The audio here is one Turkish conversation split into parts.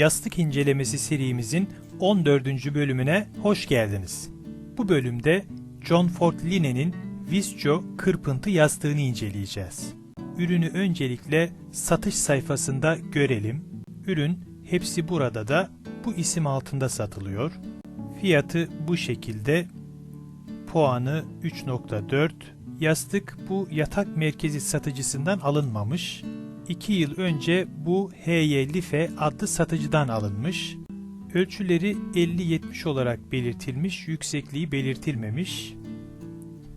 Yastık incelemesi serimizin 14. bölümüne hoş geldiniz. Bu bölümde John Ford Line'nin Visco kırpıntı yastığını inceleyeceğiz. Ürünü öncelikle satış sayfasında görelim. Ürün hepsi burada da bu isim altında satılıyor. Fiyatı bu şekilde. Puanı 3.4. Yastık bu yatak merkezi satıcısından alınmamış. 2 yıl önce bu HY Life adlı satıcıdan alınmış. Ölçüleri 50-70 olarak belirtilmiş, yüksekliği belirtilmemiş.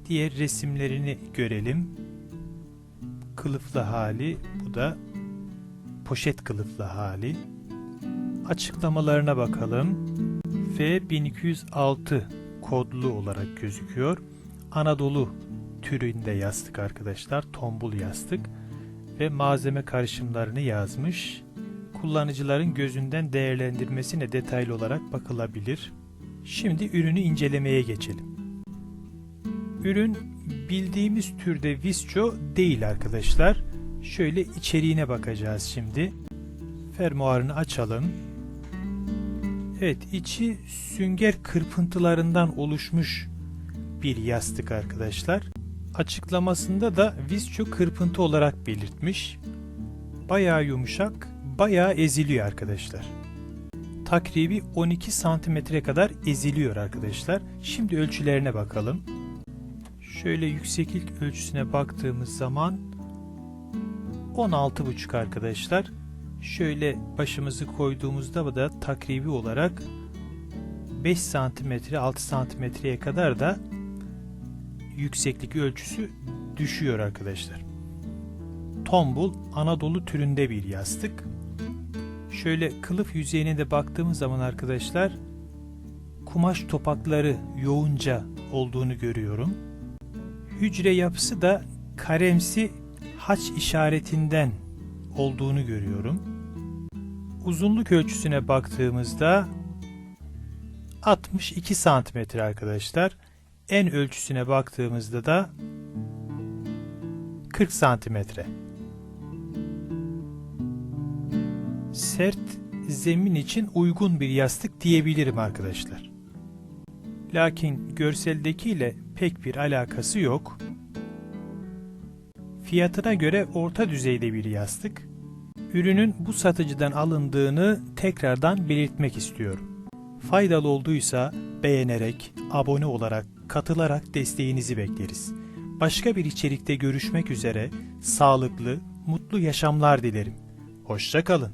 Diğer resimlerini görelim. Kılıflı hali, bu da poşet kılıflı hali. Açıklamalarına bakalım. F1206 kodlu olarak gözüküyor. Anadolu türünde yastık arkadaşlar. Tombul yastık ve malzeme karışımlarını yazmış. Kullanıcıların gözünden değerlendirmesine detaylı olarak bakılabilir. Şimdi ürünü incelemeye geçelim. Ürün bildiğimiz türde Visco değil arkadaşlar. Şöyle içeriğine bakacağız şimdi. Fermuarını açalım. Evet, içi sünger kırpıntılarından oluşmuş bir yastık arkadaşlar. Açıklamasında da Visco kırpıntı olarak belirtmiş. Bayağı yumuşak, bayağı eziliyor arkadaşlar. Takribi 12 santimetre kadar eziliyor arkadaşlar. Şimdi ölçülerine bakalım. Şöyle yükseklik ölçüsüne baktığımız zaman 16,5 arkadaşlar. Şöyle başımızı koyduğumuzda da takribi olarak 5 santimetre 6 santimetreye kadar da yükseklik ölçüsü düşüyor arkadaşlar. Tombul Anadolu türünde bir yastık. Şöyle kılıf yüzeyine de baktığımız zaman arkadaşlar kumaş topakları yoğunca olduğunu görüyorum. Hücre yapısı da karemsi haç işaretinden olduğunu görüyorum. Uzunluk ölçüsüne baktığımızda 62 santimetre arkadaşlar. En ölçüsüne baktığımızda da 40 santimetre. Sert zemin için uygun bir yastık diyebilirim arkadaşlar. Lakin görseldekiyle pek bir alakası yok. Fiyatına göre orta düzeyde bir yastık. Ürünün bu satıcıdan alındığını tekrardan belirtmek istiyorum. Faydalı olduysa beğenerek, abone olarak, katılarak desteğinizi bekleriz. Başka bir içerikte görüşmek üzere sağlıklı, mutlu yaşamlar dilerim. Hoşça kalın.